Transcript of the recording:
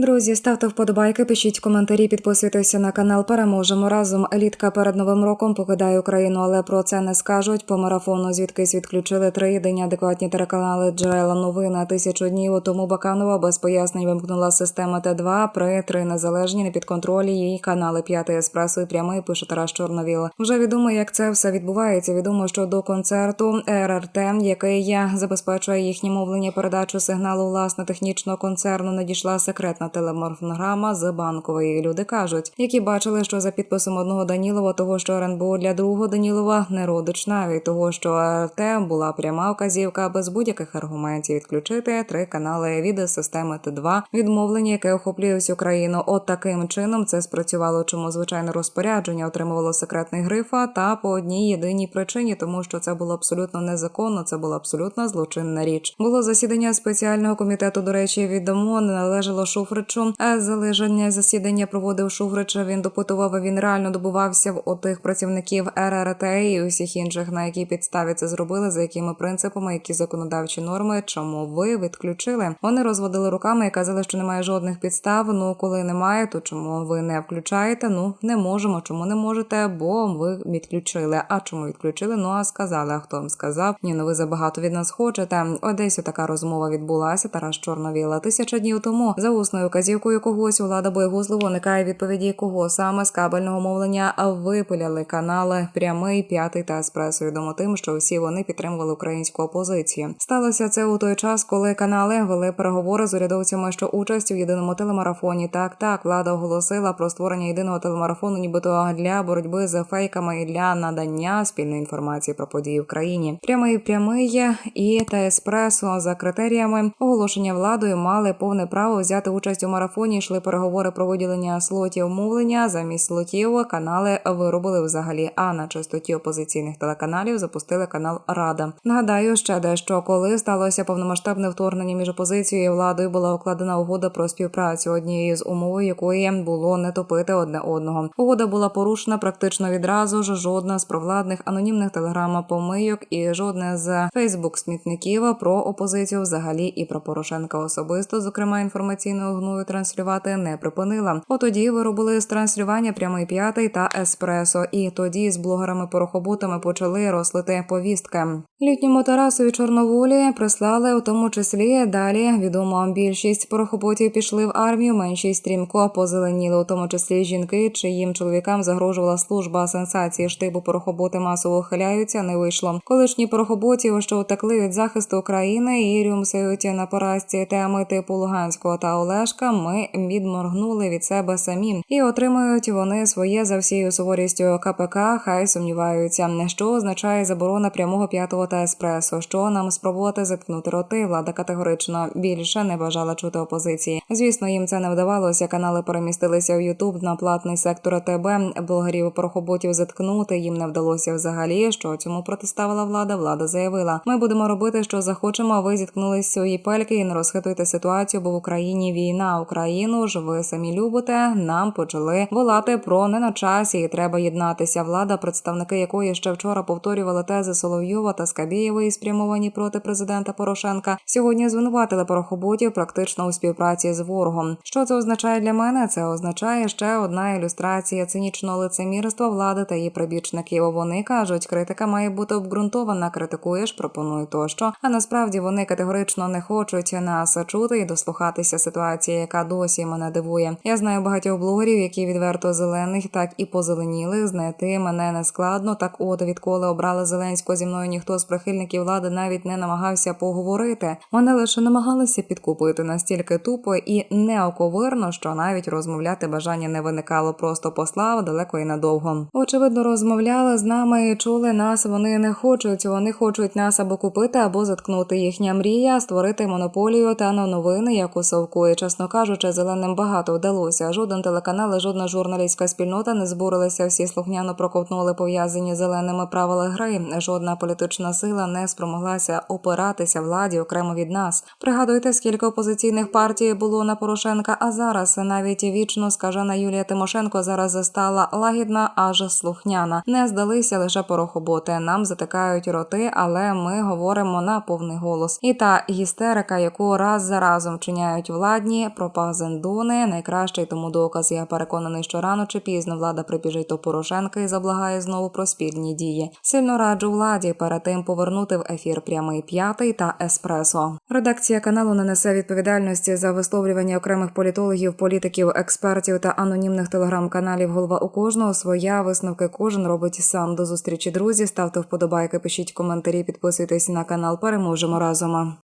Друзі, ставте вподобайки, пишіть коментарі, підписуйтеся на канал. Переможемо разом. Елітка перед новим роком покидає Україну, але про це не скажуть. По марафону звідкись відключили три єдині адекватні телеканали джерела новини. Тисячу днів тому Баканова без пояснень вимкнула система Т2 при три незалежні непідконтролі її канали П'ятий еспресо і прямий пише Тарас Чорновіл. Вже відомо, як це все відбувається. Відомо, що до концерту РРТ, який забезпечує їхнє мовлення, передачу сигналу власне технічного концерну, надійшла секретна телеморфограма з банкової. Люди кажуть, які бачили, що за підписом одного Данілова, того що РНБО для другого Данілова не родич навіть того, що РТ була пряма вказівка без будь-яких аргументів відключити три канали від системи Т2, відмовлення, яке охоплює всю країну. От таким чином це спрацювало. Чому звичайне розпорядження отримувало секретний грифа та по одній єдиній причині, тому що це було абсолютно незаконно. Це була абсолютно злочинна річ. Було засідання спеціального комітету. До речі, відомо належало Шуфричу. А залежання засідання проводив Шуфрич. Він допитував. Він реально добувався в отих працівників РРТ і усіх інших, на якій підставі це зробили, за якими принципами, які законодавчі норми, чому ви відключили. Вони розводили руками і казали, що немає жодних підстав. Ну коли немає, то чому ви не включаєте? Ну не можемо. Чому не можете? Бо ви відключили. А чому відключили? Ну а сказали. А хто вам сказав? Ні, ну ви забагато від нас хочете. Одесі така розмова відбулася. Тарас Чорновіла тисяча днів тому за усною казівкою когось влада боєгузливо уникає відповіді, кого саме з кабельного мовлення випиляли канали прямий, п'ятий та еспресо. Відомо тим, що всі вони підтримували українську опозицію. Сталося це у той час, коли канали вели переговори з урядовцями, що участь у єдиному телемарафоні. Так, так, влада оголосила про створення єдиного телемарафону, нібито для боротьби з фейками і для надання спільної інформації про події в країні. Прямий прямий і та еспресо за критеріями оголошення владою мали повне право взяти участь у марафоні. Йшли переговори про виділення слотів мовлення. Замість слотів канали виробили взагалі. А на частоті опозиційних телеканалів запустили канал Рада. Нагадаю, ще дещо, коли сталося повномасштабне вторгнення між опозицією і владою, була укладена угода про співпрацю, однією з умов якої було не топити одне одного. Угода була порушена практично відразу ж. Жодна з провладних анонімних телеграма помийок і жодне з Фейсбук смітників про опозицію взагалі і про Порошенка особисто, зокрема інформаційного гною транслювати не припинила. Отоді виробили з транслювання прямий п'ятий та еспресо. І тоді з блогерами-порохоботами почали рослити повістки. Літньому Тарасові Чорноволі прислали у тому числі далі. Відомо більшість порохоботів пішли в армію. Меншість стрімко позеленіли, у тому числі жінки, чиїм чоловікам загрожувала служба сенсації штибу порохоботи масово ухиляються. Не вийшло. Колишні порохоботів, що утекли від захисту України і рюмсають на поразці теми типу Луганського та Олешка. Ми відморгнули від себе самі і отримують вони своє за всією суворістю КПК. Хай сумніваються, що означає заборона прямого п'ятого та еспресо. Що нам спробувати заткнути роти? Влада категорично більше не бажала чути опозиції. Звісно, їм це не вдавалося. Канали перемістилися в Ютуб на платний сектор ТБ. Блогерів порохоботів заткнути їм не вдалося взагалі. Що цьому протиставила влада? Влада заявила: ми будемо робити, що захочемо. а Ви зіткнулись свої пельки і не розхитуйте ситуацію, бо в Україні війна. Україну ж ви самі любите. Нам почали волати про не на часі, і треба єднатися. Влада, представники якої ще вчора повторювали тези Соловйова та Скабєєвої, спрямовані проти президента Порошенка. Сьогодні звинуватили порохоботів практично у співпраці з ворогом. Що це означає для мене? Це означає ще одна ілюстрація цинічного лицемірства влади та її прибічників. Вони кажуть, критика має бути обґрунтована. Критикуєш, пропоную тощо. А насправді вони категорично не хочуть нас чути і дослухатися ситуації, яка досі мене дивує. Я знаю багатьох блогерів, які відверто зелених, так і позеленілих. Знайти мене не складно. Так, от відколи обрали Зеленського зі мною ніхто з прихильників влади навіть не намагався поговорити. Вони лише намагалися підкупити настільки тупо і неоковирно, що навіть розмовляти бажання не виникало. Просто послав далеко і надовго. Очевидно, розмовляли з нами чули нас. Вони не хочуть. Вони хочуть нас або купити, або заткнути. Їхня мрія створити монополію та на новини, як у Совку. Чесно кажучи, зеленим багато вдалося. Жоден телеканал, і жодна журналістська спільнота не збурилися. Всі слухняно проковтнули пов'язані зеленими правила гри. Жодна політична сила не спромоглася опиратися владі окремо від нас. Пригадуйте, скільки опозиційних партій було на Порошенка. А зараз навіть вічно скажена Юлія Тимошенко зараз стала лагідна, аж слухняна. Не здалися лише порохоботи. Нам затикають роти, але ми говоримо на повний голос. І та гістерика, яку раз за разом чиняють владні, Ні, пропазендони найкращий тому доказ. Я переконаний, що рано чи пізно влада прибіжить до Порошенка і заблагає знову про спільні дії. Сильно раджу владі перед тим повернути в ефір прямий п'ятий та еспресо. Редакція каналу не несе відповідальності за висловлювання окремих політологів, політиків, експертів та анонімних телеграм-каналів. Голова у кожного своя висновки кожен робить сам. До зустрічі друзі. Ставте вподобайки, пишіть коментарі, підписуйтесь на канал. Переможемо разом.